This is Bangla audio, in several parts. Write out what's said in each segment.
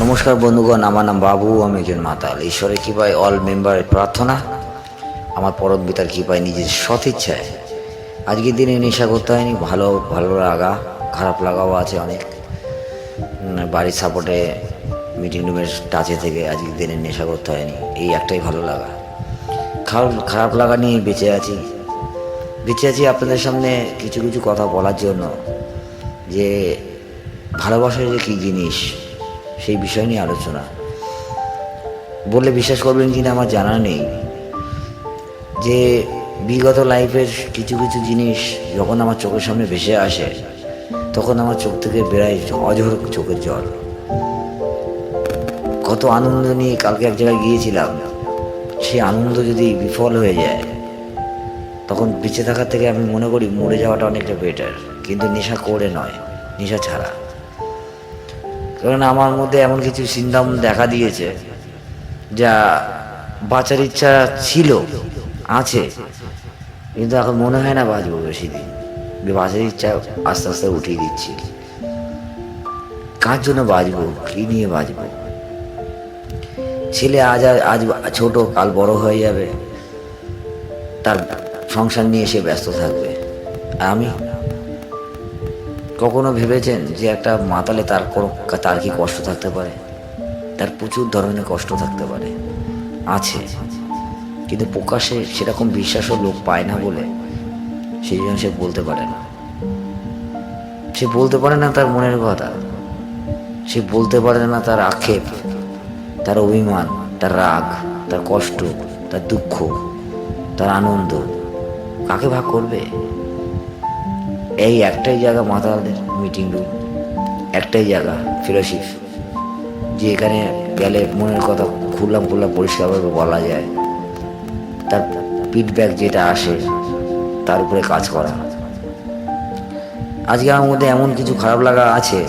নমস্কার বন্ধুগণ, আমার নাম বাবু, আমি একজন মাতাল। ঈশ্বরের কৃপায় অল মেম্বারের প্রার্থনা, আমার পরম পিতার কৃপায় নিজের সৎ ইচ্ছায়। আজকের দিনে নেশা করতে হয়নি, ভালো ভালো লাগা, খারাপ লাগাও আছে অনেক। বাড়ির সাপোর্টে মিটিং রুমের টাচে থেকে আজকের দিনে নেশা করতে হয়নি, এই একটাই ভালো লাগা। খারাপ খারাপ লাগা নিয়ে বেঁচে আছি। বেঁচে আছি আপনাদের সামনে কিছু কিছু কথা বলার জন্য, যে ভালোবাসা যে কী জিনিস সেই বিষয় নিয়ে আলোচনা। বললে বিশ্বাস করবেন কিনা আমার জানা নেই। যে বিগত লাইফের কিছু কিছু জিনিস যখন আমার চোখের সামনে ভেসে আসে, তখন আমার চোখ থেকে বেড়ায় অঝর চোখের জল। কত আনন্দ নিয়ে কালকে এক জায়গায় গিয়েছিলাম। সেই আনন্দ যদি বিফল হয়ে যায়, তখন বেঁচে থাকার থেকে আমি মনে করি মরে যাওয়াটা অনেকটা বেটার কিন্তু নেশা করে নয়, নেশা ছাড়া। কারণ আমার মধ্যে এমন কিছু সিন্দাম দেখা দিয়েছে যা বাঁচার ইচ্ছা ছিল, আছে, কিন্তু এখন মনে হয় না বাঁচবো বেশি দিন। বাঁচার ইচ্ছা আস্তে আস্তে উঠিয়ে দিচ্ছি। কার জন্য বাঁচবো? কী নিয়ে বাঁচবো? ছেলে আজ আজ ছোট, কাল বড় হয়ে যাবে। তার সংসার নিয়ে সে ব্যস্ত থাকবে। আর আমি? কখনো ভেবেছেন যে একটা মাতালে তার তার কি কষ্ট থাকতে পারে? তার প্রচুর ধরনের কষ্ট থাকতে পারে। আছে। কিন্তু প্রকাশে সেরকম বিশ্বাসও লোক পায় না বলে সেই জন্য সে বলতে পারে না। সে বলতে পারে না তার মনের কথা। সে বলতে পারে না তার আক্ষেপ, তার অভিমান, তার রাগ, তার কষ্ট, তার দুঃখ, তার আনন্দ। কাকে ভাগ করবে? এই একটাই জায়গা মাতালদের মিটিং রুম একটাই জায়গা ফেলোশিপ যে এখানে গেলে মনের কথা খুললাম খুললাম পরিষ্কারভাবে বলা যায়। তার ফিডব্যাক যেটা আসে, তার উপরে কাজ করা। আজকে আমার মধ্যে এমন কিছু খারাপ লাগা আছে,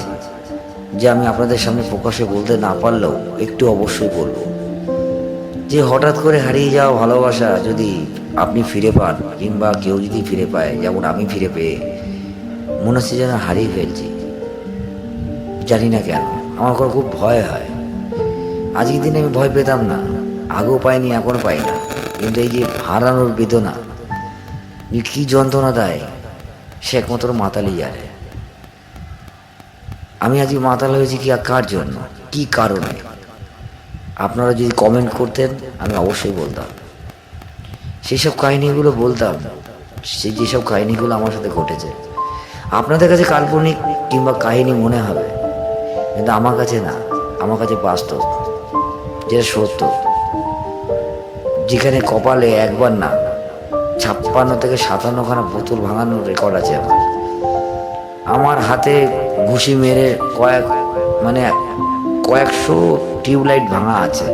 যে আমি আপনাদের সামনে প্রকাশে বলতে না পারলেও একটু অবশ্যই বলব। যে হঠাৎ করে হারিয়ে যাওয়া ভালোবাসা যদি আপনি ফিরে পান, কিংবা কেউ যদি ফিরে পায়, যেমন আমি ফিরে পেয়ে মনে হচ্ছে যেন হারিয়ে ফেলছি। জানি না কেন, আমার কোনো খুব ভয় হয়। আজকের দিনে আমি ভয় পেতাম না, আগেও পাইনি, এখনও পাই না। কিন্তু এই যে হারানোর বেদনা কী যন্ত্রণা দেয়, সে একমাত্র মাতালি জানে। আমি আজকে মাতাল হয়েছি কি কার জন্য, কি কারণে? আপনারা যদি কমেন্ট করতেন, আমি অবশ্যই বলতাম। সেসব কাহিনীগুলো বলতাম, সে যেসব কাহিনীগুলো আমার সাথে ঘটেছে। আপনাদের কাছে কাল্পনিক কিংবা কাহিনী মনে হবে, কিন্তু আমার কাছে না। আমার কাছে বাস্তব, যেটা সত্য। যেখানে কপালে একবার না, ছাপ্পান্ন থেকে সাতান্নখানা বোতল ভাঙানোর রেকর্ড আছে আমার। আমার হাতে ঘুষি মেরে কয়েক মানে কয়েকশো টিউবলাইট ভাঙা আছে।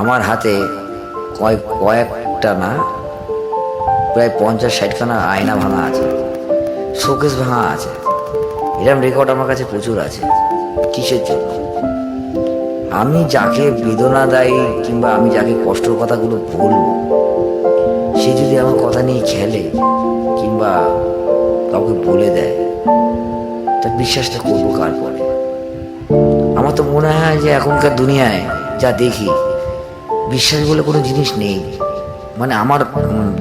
আমার হাতে কয়েক কয়েকটা না, প্রায় পঞ্চাশ, ষাটখানা আয়না ভাঙা আছে। শোকেস ভাঙা আছে। এরম রেকর্ড আমার কাছে প্রচুর আছে। কিসের জন্য? আমি যাকে বেদনা দেয় কিংবা আমি যাকে কষ্টের কথাগুলো বলব, সে যদি আমার কথা নিয়ে খেলে কিংবা কাউকে বলে দেয়, তা বিশ্বাসটা করব কার পরে আমার তো মনে হয় যে এখনকার দুনিয়ায় যা দেখি, বিশ্বাস বলে কোনো জিনিস নেই। মানে আমার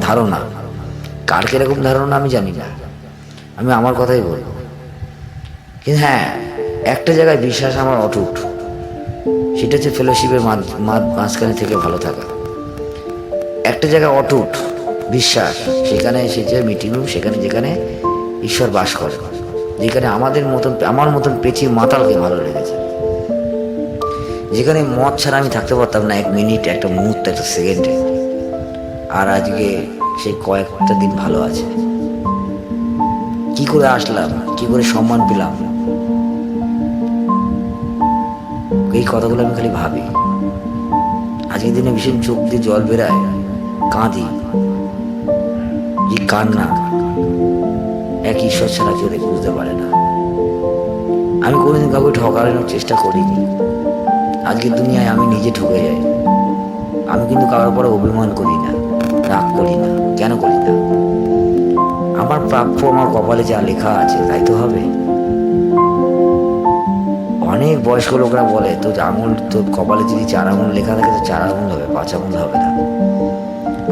ধারণা, কার কীরকম ধারণা আমি জানি না। আমি আমার কথাই বলব। কিন্তু হ্যাঁ একটা জায়গায় বিশ্বাস আমার অটুট। সেটা হচ্ছে ফেলোশিপের মাঝখানে থেকে ভালো থাকা। একটা জায়গায় অটুট বিশ্বাস, সেখানে এসেছে মিটিং রুম সেখানে যেখানে ঈশ্বর বাস করে। যেখানে আমাদের মতন, আমার মতন পেঁচি মাতালকে ভালো লেগেছে। যেখানে মদ ছাড়া আমি থাকতে পারতাম না এক মিনিট একটা মুহূর্ত, একটা সেকেন্ডে আর আজকে সেই কয়েকটা দিন ভালো আছে। কি করে আসলাম? কি করে সম্মান পেলাম? এই কথাগুলো আমি খালি ভাবি। আজকের দিনে ভীষণ চোখ দিয়ে জল বেরায়, কাঁদি। যে কান্না এক ঈশ্বর ছাড়া কেউ বুঝতে পারে না। আমি কোনোদিন কাউকে ঠকানোর চেষ্টা করিনি। আজকের দুনিয়ায় আমি নিজে ঠকে যাই। আমি কিন্তু কারোর পরে অভিমান করি না, রাগ করি না। আমার প্রাপ্য আমার কপালে যা লেখা আছে, তাই তো হবে। অনেক বয়স্ক লোকরা বলে, তো আঙুল তো কপালে যদি চার আঙুল লেখা থাকে, তো চার আঙুল হবে, পাঁচ আঙুল হবে না।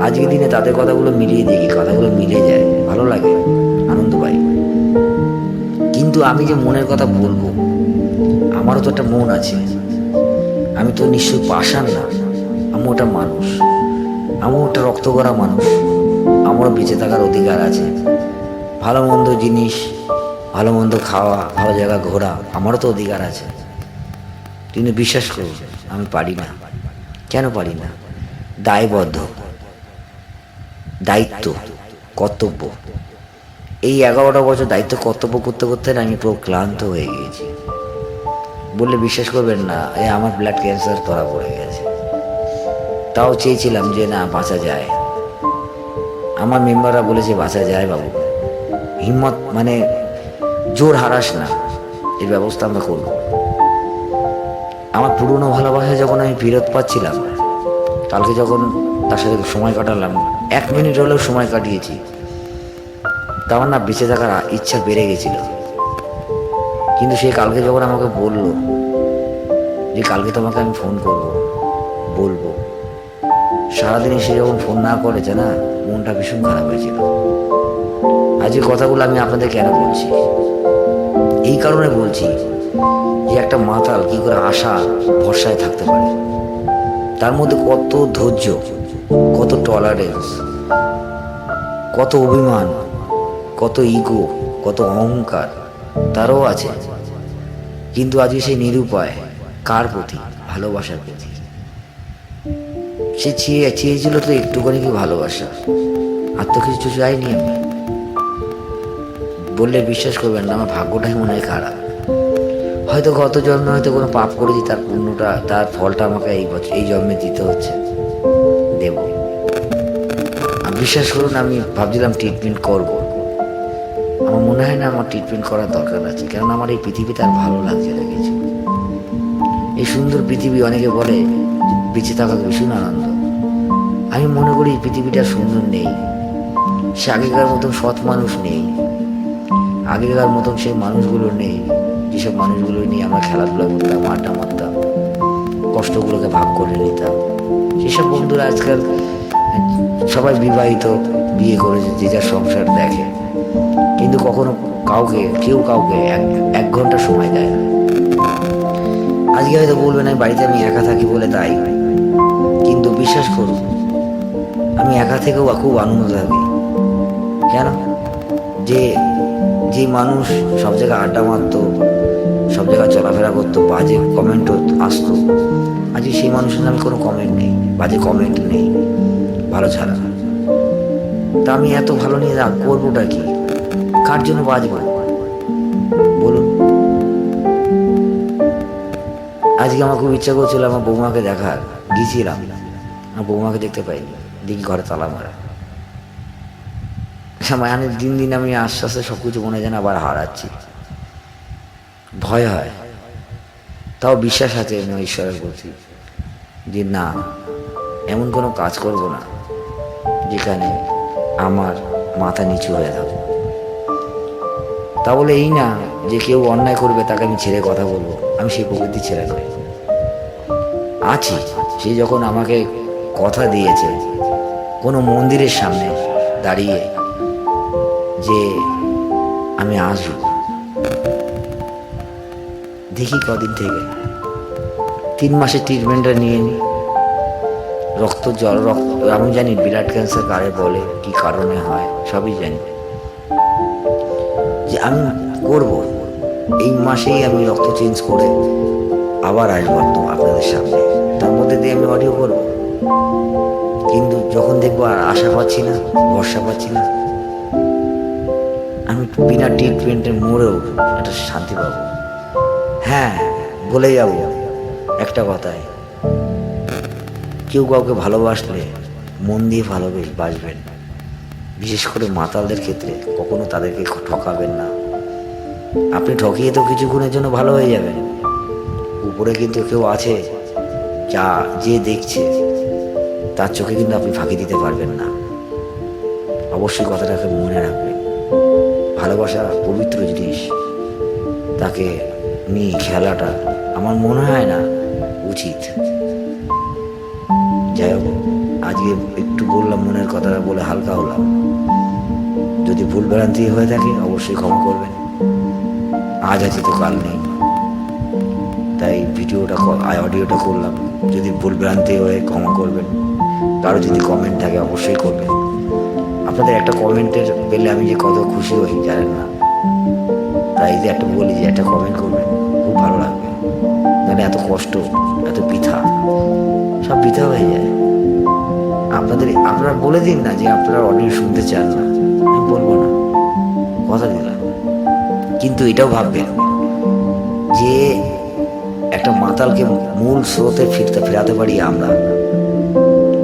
আজকের দিনে তাদের কথাগুলো মিলিয়ে দেখি, কথাগুলো মিলে যায়, ভালো লাগে, আনন্দ পাই। কিন্তু আমি যে মনের কথা বলব, আমারও তো একটা মন আছে। আমি তো নিশ্চয়ই পাশান না আমি ওটা মানুষ। আমি ওটা রক্ত করা মানুষ। আমারও বেঁচে থাকার অধিকার আছে। ভালো মন্দ জিনিস, ভালো মন্দ খাওয়া, ভালো জায়গা ঘোরা, আমারও তো অধিকার আছে। কিন্তু বিশ্বাস করুন, আমি পারি না। কেন পারি না? দায়বদ্ধ। দায়িত্ব, কর্তব্য। এই এগারোটা বছর দায়িত্ব, কর্তব্য করতে করতে আমি পুরো ক্লান্ত হয়ে গিয়েছি। বললে বিশ্বাস করবেন না, এ আমার ব্লাড ক্যান্সার ধরা পড়ে গেছে। তাও চেয়েছিলাম যে না, বাঁচা যায়। আমার মেম্বাররা বলেছে, বাঁচা যায় বাবু। হিম্মত মানে জোর হারাস না। এর ব্যবস্থা আমরা করব। আমার পুরনো ভালোবাসা যখন আমি ফেরত পাচ্ছিলাম, কালকে যখন তার সাথে সময় কাটালাম, এক মিনিট হলেও সময় কাটিয়েছি তা আমার না বেঁচে থাকার ইচ্ছা বেড়ে গেছিল। কিন্তু সে কালকে যখন আমাকে বলল যে, কালকে তোমাকে আমি ফোন করব, বলব। সারাদিন সে যখন ফোন না করেছে না মনটা ভীষণ খারাপ হয়েছিল। আজকে কথাগুলো আমি আপনাদের কেন বলছি? এই কারণে বলছি যে একটা মাতাল কি করে আশা ভরসায় থাকতে পারে? তার মধ্যে কত ধৈর্য, কত টলারেন্স কত অভিমান, কত ইগো কত অহংকার, তারও আছে। কিন্তু আজকে সেই নিরুপায় কার প্রতি? ভালোবাসার প্রতি। সে চেয়ে, চেয়েছিল তো একটুখানি কি ভালোবাসা? আর তো কিছু চাইনি আমি। বললে বিশ্বাস করবেন না, আমার ভাগ্যটাই মনে হয় খারাপ। হয়তো গত জন্মে হয়তো কোনো পাপ করেছি, তার পুণ্যটা, তার ফলটা আমাকে এই বছর এই জন্মে দিতে হচ্ছে। দেব। বিশ্বাস করুন, আমি ভাবছিলাম ট্রিটমেন্ট করব। আমার মনে হয় না আমার ট্রিটমেন্ট করার দরকার আছে কারণ আমার এই পৃথিবীতে আর ভালো লাগছে না কিছু। এই সুন্দর পৃথিবী অনেকে বলে বেঁচে থাকা ভীষণ আনন্দ। আমি মনে করি এই পৃথিবীটা সুন্দর নেই। সে আগেকার মতন সৎ মানুষ নেই। আগেকার মতন সেই মানুষগুলো নেই, যেসব মানুষগুলো নিয়ে আমরা খেলাধুলা করতাম, আড্ডা মারতাম, কষ্টগুলোকে ভাগ করে নিতাম। সেসব বন্ধুরা আজকাল সবাই বিবাহিত, বিয়ে করেছে যে যার সংসার দেখে। কিন্তু কখনো কাউকে, কেউ কাউকে এক এক ঘণ্টা সময় দেয় না। আজকে হয়তো বলবেন আমি বাড়িতে আমি একা থাকি বলে তাই। কিন্তু বিশ্বাস করুন আমি একা থেকেও খুব আনন্দ থাকি। কেন? যে যে মানুষ সব জায়গায় আড্ডা মারতো, সব জায়গায় চলাফেরা করতো, বাজে কমেন্টও আসতো। আজকে সেই মানুষের নামে কোনো কমেন্ট নেই, বাজে কমেন্ট নেই, ভালো ছাড়া। তা আমি এত ভালো নিয়ে রাগ করবোটা কি? কার জন্য বাজবো বলুন। আজকে আমার খুব ইচ্ছা করছিল আমার বৌমাকে দেখার, গিয়েছিলাম। আমার বৌমাকে দেখতে পাইনি, দেখি ঘরে তালা মারা। মানে দিন দিন আমি আস্তে আস্তে সব কিছু মনে যেন আবার হারাচ্ছি। ভয় হয়। তাও বিশ্বাস আছে আমি ঈশ্বরের প্রতি যে না, এমন কোনো কাজ করব না যেখানে আমার মাথা নিচু হয়ে থাকবে তা বলে এই না যে কেউ অন্যায় করবে তাকে আমি ছেড়ে কথা বলব, আমি সেই প্রকৃতির ছেড়ে নই আছি, সে যখন আমাকে কথা দিয়েছে, কোনো মন্দিরের সামনে দাঁড়িয়ে যে আমি আসব। দেখি কদিন থেকে। তিন মাসের ট্রিটমেন্টটা নিয়ে নিই রক্ত জল, রক্ত, আমি জানি ব্লাড ক্যান্সার কারে বলে, কি কারণে হয়, সবই জানি। যে আমি করব। এই মাসেই আমি রক্ত চেঞ্জ করে আবার আসব আপনাদের সামনে। তার মধ্যে দিয়ে আমি অডিও করব। কিন্তু যখন দেখব আর আশা পাচ্ছি না, ভরসা পাচ্ছি না আমি বিনা ট্রিটমেন্টের মরেও একটা শান্তি পাব। হ্যাঁ বলে যাব। একটা কথায় কেউ কাউকে ভালোবাসলে মন দিয়ে ভালোবেস বাসবেন বিশেষ করে মাতালদের ক্ষেত্রে কখনো তাদেরকে ঠকাবেন না। আপনি ঠকিয়ে তো কিছুক্ষণের জন্য ভালো হয়ে যাবেন। উপরে কিন্তু কেউ আছে, যা, যে দেখছে, তার চোখে কিন্তু আপনি ফাঁকি দিতে পারবেন না। অবশ্যই কথাটাকে মনে রাখবেন। ভালোবাসা পবিত্র জিনিস। তাকে নিয়ে খেলাটা আমার মনে হয় না উচিত। যাই হোক, আজকে একটু বললাম, মনের কথাটা বলে হালকা হলাম। যদি ভুল ভ্রান্তি হয়ে থাকে, অবশ্যই ক্ষমা করবেন। আজ আছে তো কাল নেই। তাই ভিডিওটা অডিওটা করলাম। যদি ভুল ভ্রান্তি হয়ে, ক্ষমা করবেন। কারও যদি কমেন্ট থাকে, অবশ্যই করবেন। আপনাদের একটা কমেন্টের পেলে আমি যে কত খুশি হই, জানেন না? তাই যে একটা বলি যে, একটা কমেন্ট করবেন, খুব ভালো লাগবে। মানে এত কষ্ট, এত বৃথা, সব বৃথা হয়ে যায়। আপনাদের, আপনারা বলে দিন না যে আপনারা অডিও শুনতে চান না। আমি বলব না, কথা দিলাম। কিন্তু এটাও ভাববেন, যে একটা মাতালকে মূল স্রোতে ফিরতে, ফেরাতে পারি আমরা।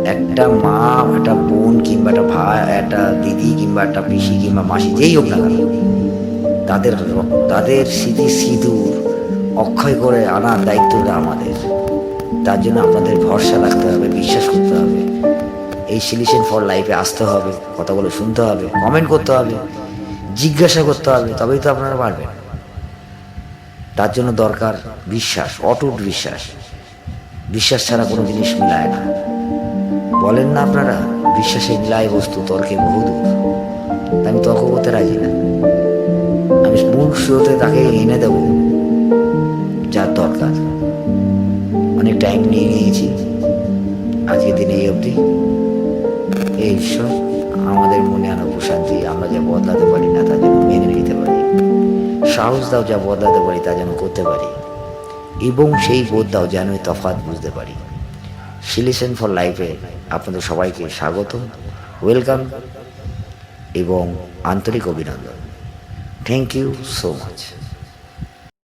একটা মা, একটা বোন কিংবা একটা ভাই একটা দিদি কিংবা একটা পিসি কিংবা মাসি, যেই হোক না তাদের তাদের স্মৃতি সিঁদুর অক্ষয় করে আনার দায়িত্বটা আমাদের। তার জন্য আপনাদের ভরসা রাখতে হবে, বিশ্বাস করতে হবে। এই সলিউশন ফর লাইফে আসতে হবে, কথাগুলো শুনতে হবে কমেন্ট করতে হবে, জিজ্ঞাসা করতে হবে, তবেই তো আপনারা পারবেন। তার জন্য দরকার বিশ্বাস, অটুট বিশ্বাস। বিশ্বাস ছাড়া কোনো জিনিস মিলায় না। বলেন না আপনারা বিশ্বাসে মিলায় বস্তু, তর্কে বহুদূর আমি তর্ক করতে রাজি না। আমি মূল স্রোতে তাকে এনে দেব, যার দরকার। অনেক টাইম নিয়ে নিয়েছি। আজকের দিনে এই অবধি। এই ঈশ্বর, আমাদের মনে আনা প্রশান্তি আমরা যা বদলাতে পারি না, তা যেন মেনে নিতে পারি। সাহস দাও যা বদলাতে পারি, তা যেন করতে পারি। এবং সেই বোধ দাও যেন তফাৎ বুঝতে পারি। সিলিশন ফর লাইফে আপনাদের সবাইকে স্বাগত ওয়েলকাম এবং আন্তরিক অভিনন্দন। Thank you so much